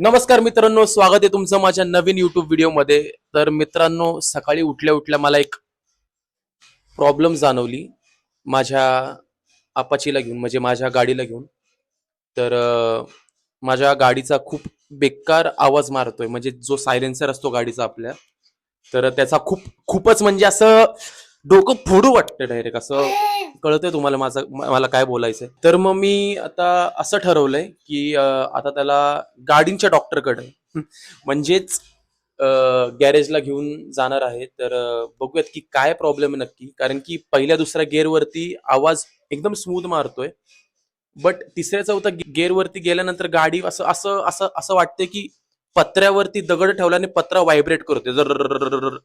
नमस्कार मित्रांनो स्वागत आहे तुमचं माझ्या नवीन युट्यूब व्हिडिओमध्ये. तर मित्रांनो सकाळी उठल्या उठल्या मला एक प्रॉब्लेम जाणवली. माझ्या अपाचीला घेऊन म्हणजे माझ्या गाडीला घेऊन. तर माझ्या गाडीचा खूप बेकार आवाज मारतोय. म्हणजे जो सायलेन्सर असतो गाडीचा आपल्या. तर त्याचा खूप खूपच म्हणजे असं डोकं फोडू वाटतं डायरेक्ट असं कळतंय तुम्हाला माझं मला काय बोलायचंय. तर मग मी आता असं ठरवलंय की आता त्याला गाडींच्या डॉक्टरकडे म्हणजेच गॅरेजला घेऊन जाणार आहे. तर बघूयात की काय प्रॉब्लेम आहे नक्की. कारण की पहिल्या दुसऱ्या गेअरवरती आवाज एकदम स्मूथ मारतोय. बट तिसऱ्या चौथ्या गेअरवरती गेल्यानंतर गाडी असं असं असं असं वाटतंय की पत्र्यावरती दगड ठेवल्याने पत्रा व्हायब्रेट करतोय. जर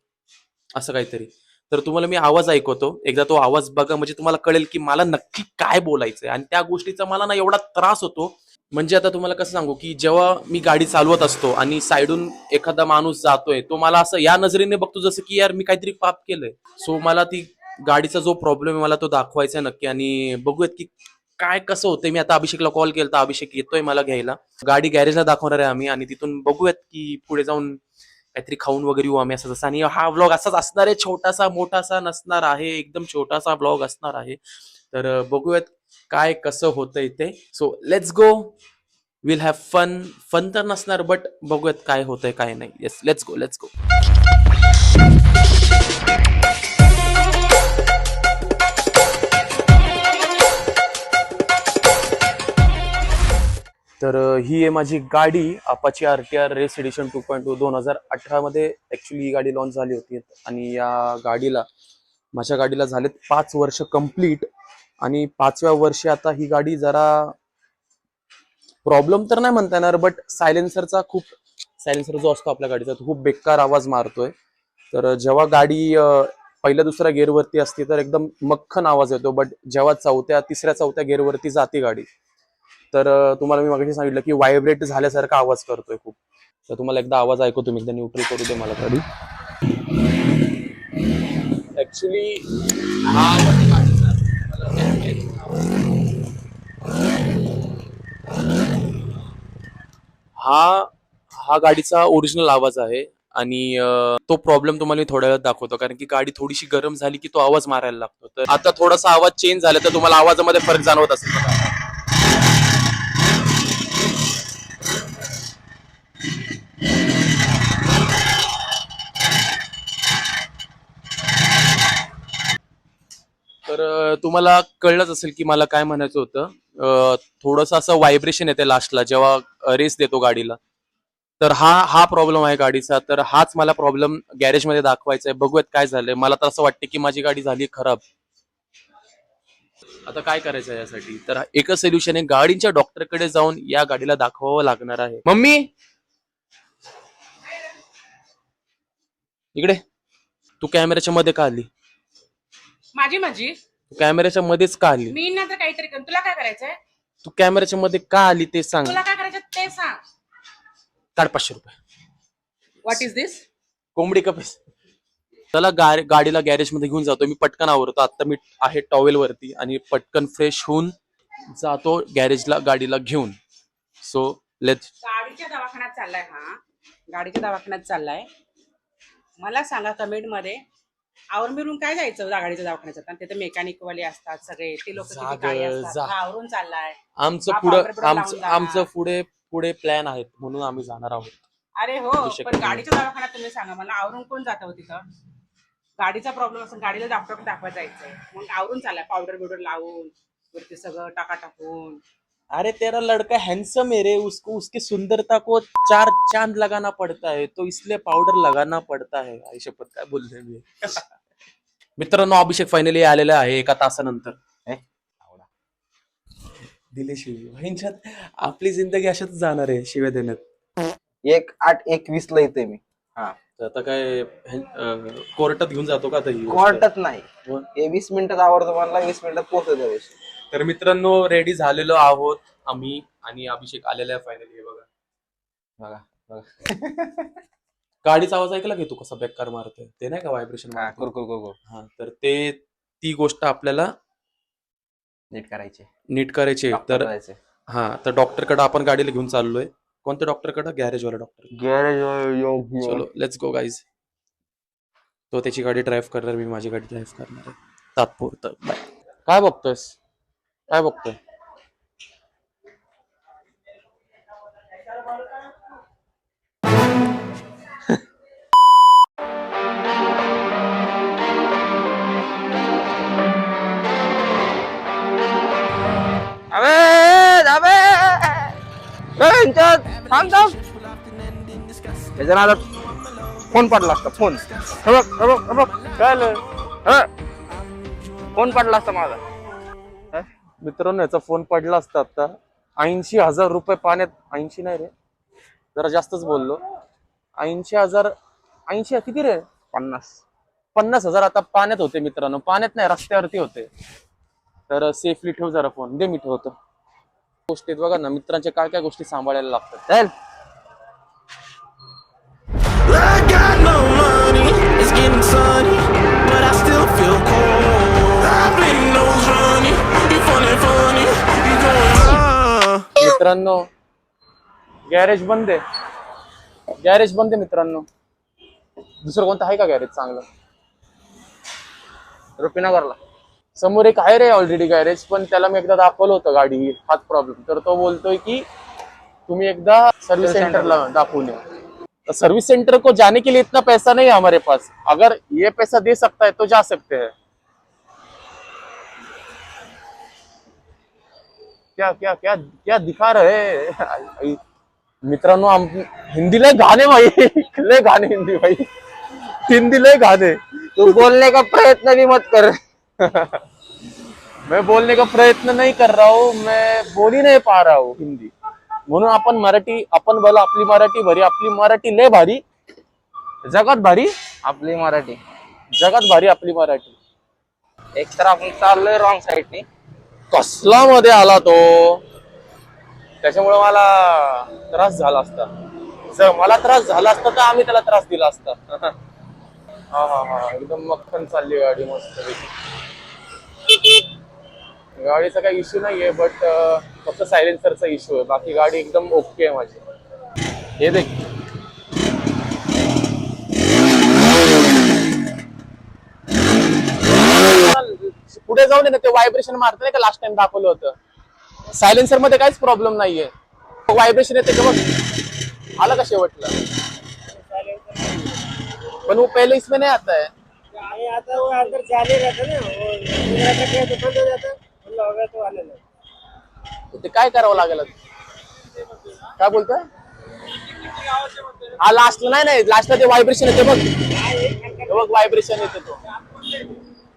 असं काहीतरी तर तुम्हाला मी आवाज ऐकवतो. एकदा तो आवाज बघा म्हणजे तुम्हाला कळेल की मला नक्की काय बोलायचंय. आणि त्या गोष्टीचा मला ना एवढा त्रास होतो. म्हणजे आता तुम्हाला कसं सांगू की जेव्हा मी गाडी चालवत असतो आणि साईडून एखादा माणूस जातोय तो मला असं या नजरेने बघतो जसं की यार मी काहीतरी पाप केलंय. सो मला ती गाडीचा जो प्रॉब्लेम आहे मला तो दाखवायचा आहे नक्की. आणि बघूयात की काय कसं होतंय. मी आता अभिषेकला कॉल केला तर अभिषेक येतोय मला घ्यायला. गाडी गॅरेजला दाखवणार आहे आम्ही. आणि तिथून बघूयात की पुढे जाऊन काहीतरी खाऊन वगैरे येऊ आम्ही असं जसं. आणि हा व्लॉग असाच असणार आहे छोटासा मोठासा नसणार आहे एकदम छोटासा व्लॉग असणार आहे. तर बघूयात काय कसं होतंय ते. So let's go will have fun fun तर नसणार बट बघूयात काय होतंय काय नाही. Yes let's go let's go तर ही आहे माझी गाडी Apache R T R race edition two point two दोन हजार अठरामध्ये ॲक्च्युली ही गाडी लॉन्च झाली होती. आणि या गाडीला माझ्या गाडीला झालेत पाच वर्ष कंप्लीट आणि पाचव्या वर्षी आता ही गाडी जरा प्रॉब्लेम तर नाही म्हणता येणार बट सायलेन्सरचा खूप सायलेन्सर जो असतो आपल्या गाडीचा तो खूप बेकार आवाज मारतोय. तर जेव्हा गाडी पहिल्या दुसऱ्या गेअरवरती असते तर एकदम मक्खन आवाज येतो बट जेव्हा चौथ्या तिसऱ्या चौथ्या गेअरवरती जाते गाडी तर तुम्हाला मी मागाशी सांगितलं की व्हायब्रेट झाल्यासारखा आवाज करतोय खूप. तर तुम्हाला एकदा आवाज ऐकतो तुम्ही एकदा न्यूट्रल करू दे मला तरी. ऍक्च्युली हा हा हा गाडीचा ओरिजिनल आवाज आहे आणि तो प्रॉब्लेम तुम्हाला मी थोड्या वेळात दाखवतो. कारण की गाडी थोडीशी गरम झाली की तो आवाज मारायला लागतो. तर आता थोडासा आवाज चेंज झाला तर तुम्हाला आवाजामध्ये फरक जाणवत असेल. तुम्हाला कळलंच असेल की मला काय म्हणायचं होतं. थोडस असं व्हायब्रेशन येते लास्टला जेव्हा रेस देतो गाडीला. तर हा हा प्रॉब्लेम आहे गाडीचा. तर हाच मला प्रॉब्लेम गॅरेजमध्ये दाखवायचा आहे. बघूयात काय झालंय. मला तर असं वाटतं की माझी गाडी झाली खराब. आता काय करायचं यासाठी? तर एकच सोल्युशन आहे. गाडीच्या डॉक्टरकडे जाऊन या गाडीला दाखवावं लागणार आहे. मम्मी! इकडे. तू कॅमेऱ्याच्या मध्ये का आली? माझी माझी. तू कॅमेऱ्याच्या मध्येच का आली? मी नंतर काहीतरी करेन. तुला काय करायचंय? तू कॅमेऱ्याच्या मध्ये का आली ते सांग. तुला काय करायचं ते सांग. काढ पाचशे रुपये. व्हॉट इज दिस कोंबडी कपेस गा गाडीला गॅरेजमध्ये घेऊन जातो. मी पटकन आवरतो. आता मी आहे टॉवेल वरती आणि पटकन फ्रेश होऊन जातो गॅरेजला गाडीला घेऊन. सो लेट गाडीच्या दवाखान्यात चाललाय हा. गाडीच्या दवाखान्यात चाललाय. मला सांगा कमेंटमध्ये आवर मिरून काय जायचं गाडीच्या दवाखान्यात आणि तिथे मेकॅनिक वाले असतात सगळे ते लोक जा. आवरून चाललाय आमचं पुढं लावून आमचं जाणार. पुढे पुढे प्लॅन आहेत म्हणून आम्ही जाणार आहोत अरे हो अभिषेक पण. गाडीच्या दवाखान्यात तुम्ही सांगा मला आवरून कोण जातं हो तिथं गाडीचा प्रॉब्लेम असेल गाडीला डॉक्टर दाखवायला जायचंय मग आवरून चाललाय पावडर बिवडर लावून वरती सगळं टाका टाकून अरे तेरा लड़का हैंडसम है रे उसको उसकी सुंदरता को चार चांद लगाना पड़ता है तो इसलिए पाउडर लगाना पड़ता है आई शपथ काय बोलले मी? मित्रांनो अभिषेक फायनली आलेला आहे एका तासानंतर. दिले शिव. ह्यांच्यात आपली जिंदगी अशाच जाणार आहे शिव्या देण्यात. एक आठ एकवीस ला येते मी. तर आता काय ह्यां- अं, कोर्टात घेऊन जातो का आता ही गोष्ट? कोर्टात नाही. मग? हे वीस मिनिटात आवडतो मला वीस मिनिटात पोहोचतो तर मित्रांनो रेडी झालेलो आहोत आम्ही आणि अभिषेक आलेला आहे फायनली बघा. बघा बघा. गाडीचा आवाज ऐकला की तू कसा बेकार मारतोय? ते नाही का व्हायब्रेशन हा, तर ते ती गोष्ट आपल्याला नीट करायचे. नीट करायची. तर हा तर डॉक्टरकडे आपण गाडीला घेऊन चाललोय. कोणत्या डॉक्टरकडे गॅरेज वाला डॉक्टर गॅरेज चलो लेट्स गो गाईज तो त्याची गाडी ड्राईव्ह करणार मी माझी गाडी ड्राईव्ह करणार आहे. तात्पुरतं. बाय काय बघतोयस? काय बघतोय? थांब थांब! त्याच्या फोन पडला असता फोन. हे बघ काय फोन पडला असता माझा. मित्रांनो याचा फोन पडला असता आता. ऐंशी हजार रुपये पाण्यात ऐंशी नाही रे. जरा जास्तच बोललो. ऐंशी हजार ऐंशी किती रे? पन्नास. पन्नास हजार आता पाण्यात होते मित्रांनो. पाण्यात नाही रस्त्यावरती होते. तर सेफली ठेव जरा फोन. दे मी ठेवतो. गोष्टीत बघा ना मित्रांच्या काय काय गोष्टी सांभाळायला लागतात. मित्रांनो गॅरेज बंद आहे. गॅरेज बंद आहे मित्रांनो. दुसरं कोणतं आहे का गॅरेज चांगलं? रुपीनगरला. समोर एक आहे रे ऑलरेडी गॅरेज पण त्याला मी एकदा दाखवलं होतं गाडी. हाच प्रॉब्लेम तर तो बोलतोय की तुम्ही एकदा सर्विस Service सेंटरला दाखवून या. तो सर्विस सेंटर को जाने के लिए इतना पैसा नहीं है हमारे पास. अगर ये पैसा दे सकता है तो जा सकते हैं. क्या क्या क्या क्या दिखा रहे? मित्रांनो आम हिंदी लय गाणे भाई. लय गाणे हिंदी भाई. हिंदी लय गाणे तू बोलने का प्रयत्न भी मत कर. मैं बोलने का प्रयत्न नहीं कर रहा हूँ मैं बोल ही नहीं पा रहा हूँ हिंदी. म्हणून आपण मराठी आपण बोला आपली मराठी भारी आपली मराठी लय भारी. जगात भारी. आपली मराठी. जगात भारी आपली मराठी. एक तर आपण चाललोय रॉंग साईडने कसला मध्ये आला तो? त्याच्यामुळे मला त्रास झाला असता. जर मला त्रास झाला असता तर आम्ही त्याला त्रास दिला असता. हा हा हा एकदम मक्खन चालली गाडी मस्त गाडीचा काही इश्यू नाहीये बट फक्त सायलेन्सरचा इश्यू आहे. बाकी गाडी एकदम ओके आहे माझी. हे देख. पुढे जाऊन ना ते व्हायब्रेशन मारत नाही का लास्ट टाइम दाखवलं होतं? सायलेन्सरमध्ये काहीच प्रॉब्लेम नाहीये. व्हायब्रेशन येते का बघ? आलं का शेवटला? पण वो पहले इसमें नहीं आता है आगे आता वो अंदर जाने रहता ना वो रहता क्या तो बंद हो जाता काय करावं लागेल? काय बोलतोय? हा लास्टला नाही नाही लास्टला ते व्हायब्रेशन येते बघ. बघ व्हायब्रेशन येते तो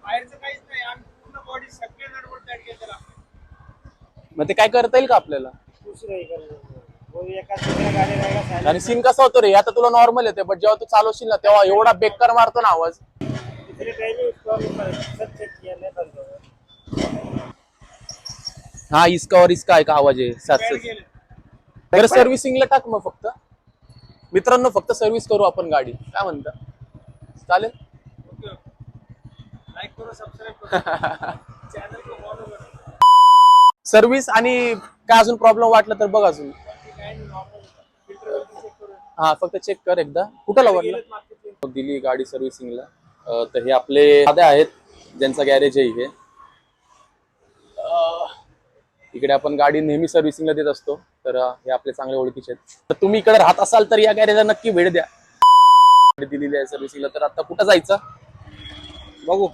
बाहेरचं काहीच नाही आम्ही पूर्ण बॉडी सगळे नडबड टाईट केलं त्याला मग ते काय करता येईल का आपल्याला? दुसरं हे एका. आणि सीन कसा होतो रे? आता तुला नॉर्मल येते बट जेव्हा तू चालवशील ना तेव्हा एवढा बेकार मारतो ना आवाज. हा इसका और इसका आहे का आवाज आहे सात. बरं सर्व्हिसिंगला टाक मग फक्त. मित्रांनो फक्त सर्व्हिस करू आपण गाडी. काय म्हणता? चालेल? लाइक करो चैनल फॉलो करो. सर्व्हिस आणि काय अजून प्रॉब्लेम वाटला तर बघ अजून. काय नॉर्मल फिल्टर वगैरे चेक करो हा फक्त चेक कर एकदा. कुठं लावला? दिली गाडी सर्व्हिसिंगला तर हे आपले दादा आहेत ज्यांचा गॅरेज आहे इथे. अं, इकडे आपण गाडी नेहमी सर्व्हिसिंगला देत असतो तर हे आपले चांगले ओळखीचे आहेत. तर तुम्ही इकडे राहत असाल तर या गॅरेजला नक्की भेट द्या. गाडी दिलेली आहे सर्व्हिसिंगला तर आता कुठं जायचं? बघू.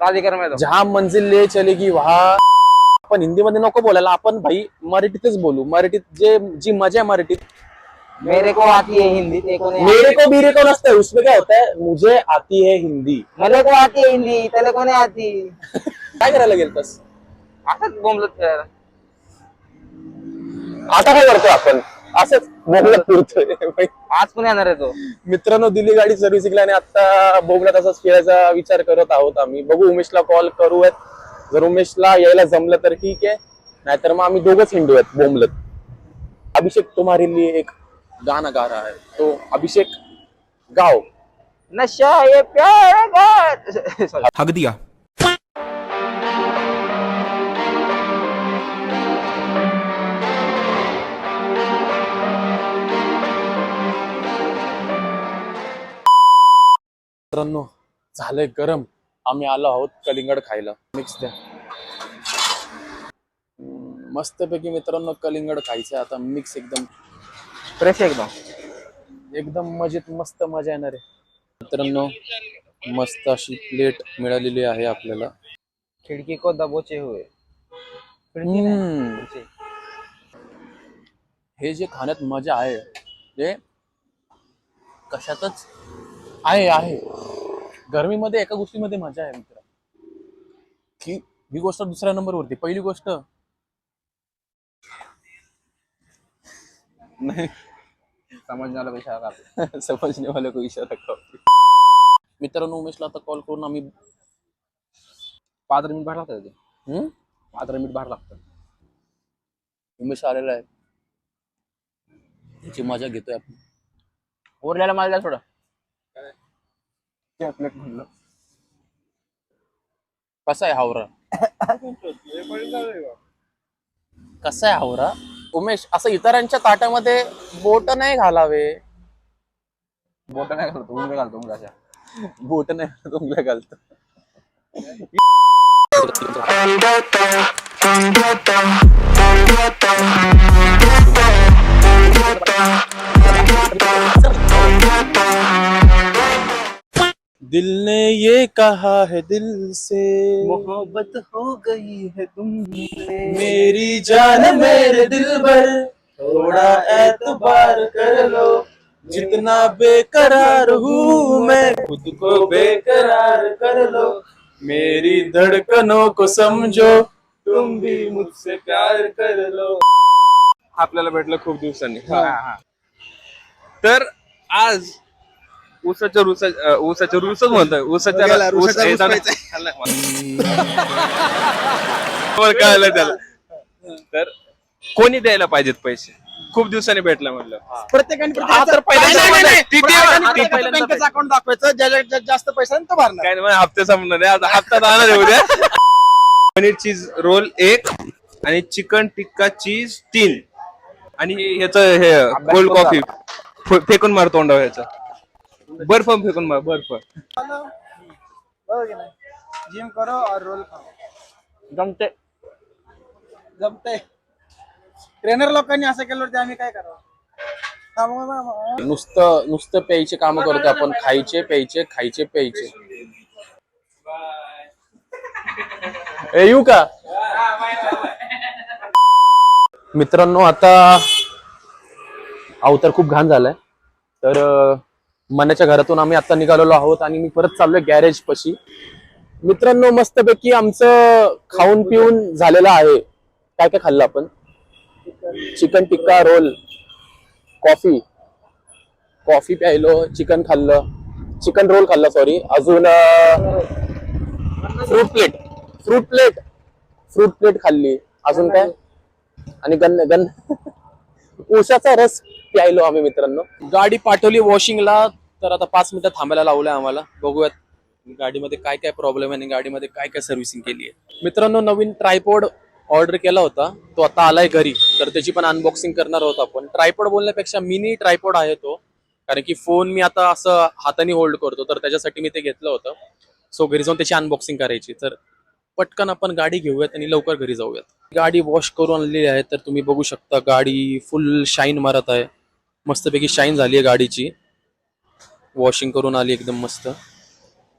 प्राधिकरण माहिती जहा मंजिल ले चलेगी वहा. आपण हिंदीमध्ये नको बोलायला आपण भाई मराठीतच बोलू. मराठीत जे जी मजा आहे मराठीत. मेरे को आती है हिंदी तेरे को नहीं मेरे को बीरे को नसतं उसमें क्या होता है मुझे आती है हिंदी. मेरे को आती है हिंदी त्याला को नाही आती. काय करायला गेलतस? असंच बोंबलत. आता काय करतोय आपण? असंच बोबलत फिरतोय आज पण येणार आहे तो. मित्रांनो दिल्ली गाडी सर्व्हिसिंगला आणि आता बोबलत असाच फिरायचा विचार करत आहोत आम्ही. बघू उमेशला कॉल करूयात. जर उमेशला यायला जमलं तर ठीक आहे. नाहीतर मग आम्ही दोघंच हिंडू आहेत बोंबलत. अभिषेक तुम्हारी लिए एक गाणं गा रहा है तो अभिषेक गाव. नशा ये प्यार हक दिया. मित्रांनो झालंय गरम. आम्ही आलो आहोत कलिंगड खायला. मिक्स द्या. मस्तपैकी मित्रांनो कलिंगड खायचं आता मिक्स एकदम. फ्रेश एकदम. एकदम मजेत मस्त मजा येणार आहे. मित्रांनो मस्त अशी प्लेट मिळालेली आहे आपल्याला. खिडकी को दबोचे हुए हम्म. हे जे खाण्यात मजा आहे ते कशातच आहे आहे. गरमीमध्ये एका गोष्टीमध्ये मजा आहे मित्र. ही ही गोष्ट दुसऱ्या नंबरवरती पहिली गोष्ट नहीं. का को इशारा काफी मित्रांनो उमेशला आता कॉल करून आम्ही पाच मिनिट बाहेर लागतं ते. हम्म? पाच मिनिट बाहेर लागतं उमेश आलेला आहे. त्याची मजा घेतोय आपण. उरलेला माल द्या प्लेट म्हणलं कसा आहे हावरा? कसा आहे हावरा? उमेश असं इतरांच्या ताटामध्ये बोट नाही घालावे. बोट नाही घालतो उंगल्या घालतो उंगल्याच्या बोट नाही उंगल्या घालतो. दिल ने ये कहा है दिल से। मोहब्बत हो गई है तुमसे। मेरी जान मेरे दिल भर थोड़ा एतबार कर लो। जितना बेकरार हूँ मैं खुद को बेकरार कर लो। मेरी धड़कनों को समझो तुम भी मुझसे प्यार कर लो। आपल्याला भेटलं खूप दिवसांनी. तर आज ऊसाच्या रुसा ऊसाच्या रुसच म्हणतोय. ऊसाच्या ऊस- हे कळलं त्याला. तर कोणी द्यायला पाहिजेत पैसे? खूप दिवसांनी भेटला म्हणलं. प्रत्येकाने हा तर पहिल्यांदा अकाउंट दाखवायचं. जास्त पैसा तो भरणार. काय नाही हप्ते संपणार आहे आता हप्ता राहणार आहे उद्या. पनीर चीज रोल एक आणि चिकन टिक्का चीज तीन. आणि ह्याच हे कोल्ड कॉफी. फेकून मार तोंडावर ह्याचं. बर्फ फेकून मार बर्फ जिम करो और रोल खाओ. जमते जमतंय. ट्रेनर लोकांनी असं केलं तर आम्ही काय करावं? हा, मग- मग- मग- नुसतं नुसतं प्यायचे काम करतो आपण. खायचे प्यायचे खायचे प्यायचे. ए, येऊ का? मित्रांनो आता अवतार खूप घाण झालाय. तर अं, मनाच्या घरातून आम्ही आता निघालेलो आहोत आणि मी परत चाललोय गॅरेज पशी. मित्रांनो मस्तपैकी आमचं खाऊन पिऊन झालेलं आहे. काय काय खाल्लं आपण? Chicken tikka roll coffee. Coffee प्यायलो chicken खाल्लं. चिकन रोल खाल्लं सॉरी अजून fruit plate fruit plate fruit plate खाल्ली. अजून काय? आणि गन गन. उसाचा रस. प्यायलो आम्ही मित्रांनो. गाडी पाठवली वॉशिंगला तर आता पाच मिनिटं थांबायला लावलंय आम्हाला. बघूयात गाडीमध्ये काय काय प्रॉब्लेम आहे आणि गाडीमध्ये काय काय सर्व्हिसिंग केली आहे. मित्रांनो नवीन ट्रायपॉड ऑर्डर केला होता. तो आता आलाय घरी. तर त्याची पण अनबॉक्सिंग करणार आहोत आपण. ट्रायपॉड बोलण्यापेक्षा मिनी ट्रायपॉड आहे तो. कारण की फोन मी आता असं हाताने होल्ड करतो तर त्याच्यासाठी मी ते घेतलं होतं. सो घरी जाऊन त्याची अनबॉक्सिंग करायची. तर पटकन आपण गाडी घेऊयात आणि लवकर घरी जाऊयात. गाडी वॉश करून आणलेली आहे तर तुम्ही बघू शकता गाडी फुल शाईन मारत आहे. मस्तपैकी शाईन झाली आहे गाडीची. वॉशिंग करून आली एकदम मस्त.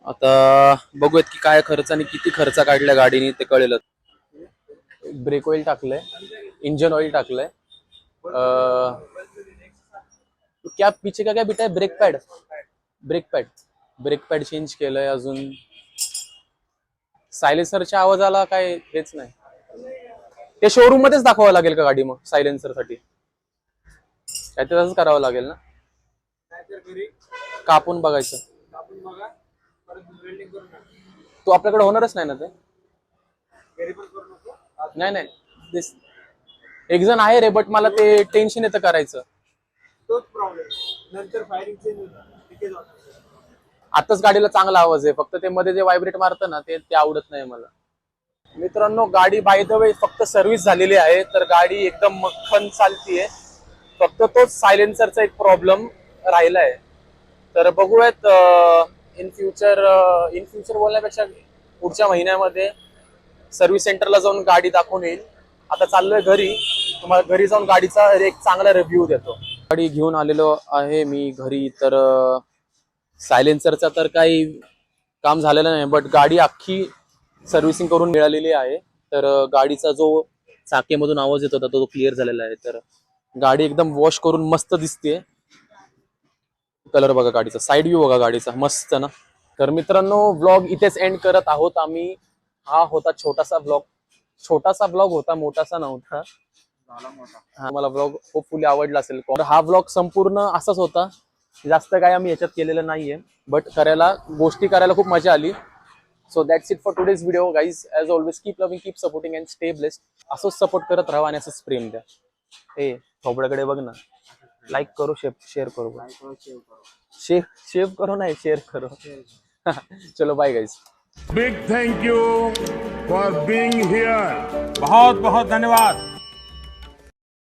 आता बघूयात की काय खर्च आणि किती खर्च काढला गाडीने ते कळेल ब्रेक ऑइल टाकलंय इंजन ऑइल टाकलंय. क्या पीछे का क्या बिटा brake pad brake pad brake pad change केलंय अजून. सायलेन्सरच्या आवाजाला काय हेच नाही. ते शोरूम मध्येच दाखवावं लागेल का गाडी मग सायलेन्सरसाठी? काय ते तसंच करावं लागेल ना? कापून बघायचं. तो आपल्याकडे होणारच नाही ना ते? नाही नाही. एक जण आहे रे बट मला ते टेन्शन येतं करायचं. तोच प्रॉब्लेम नंतर फायरिंग आताच गाडीला चांगला आवाज आहे. फक्त ते मध्ये जे व्हायब्रेट मारतं ना ते ते आवडत नाही मला. मित्रांनो गाडी बाय द वे फक्त सर्व्हिस झालेली आहे. तर गाडी एकदम मक्खन चालतीये. फक्त तोच सायलेन्सरचा एक प्रॉब्लेम राहिलाय. तर बघूयात इन फ्युचर इन फ्युचर बोलण्यापेक्षा पुढच्या महिन्यामध्ये सर्व्हिस सेंटरला जाऊन गाडी दाखवून येईल. आता चाललोय घरी. तुम्हाला घरी जाऊन गाडीचा एक चांगला रिव्ह्यू देतो. गाडी घेऊन आलेलो आहे मी घरी तर सायलेन्सरचा तर काही काम झालेलं नाही बट गाडी अख्खी सर्व्हिसिंग करून मिळालेली आहे. तर गाडीचा जो चाकेमधून आवाज येत होता तो क्लिअर झालेला आहे. तर गाडी एकदम वॉश करून मस्त दिसते कलर बघा गाडीचा साईड व्ह्यू बघा गाडीचा मस्त ना. तर मित्रांनो ब्लॉग इथेच एंड करत आहोत आम्ही. हा होता छोटासा ब्लॉग छोटासा ब्लॉग होता मोठासा नव्हता. हा मला ब्लॉग होपफुली आवडला असेल. हा ब्लॉग संपूर्ण असाच होता. जास्त काय आम्ही याच्यात केलेलं नाहीये. बट करायला गोष्टी करायला खूप मजा आली. So that's it for today's video guys as always keep loving keep supporting and stay blessed असंच सपोर्ट करत राहा आणि असंच प्रेम द्या. ए थोबड्याकडे बघ ना. लाईक करो शेअर शेअर करो. शेअर शेअर करो. नाही शेअर करो. चलो bye guys Big thank you for being here. बहुत बहुत धन्यवाद.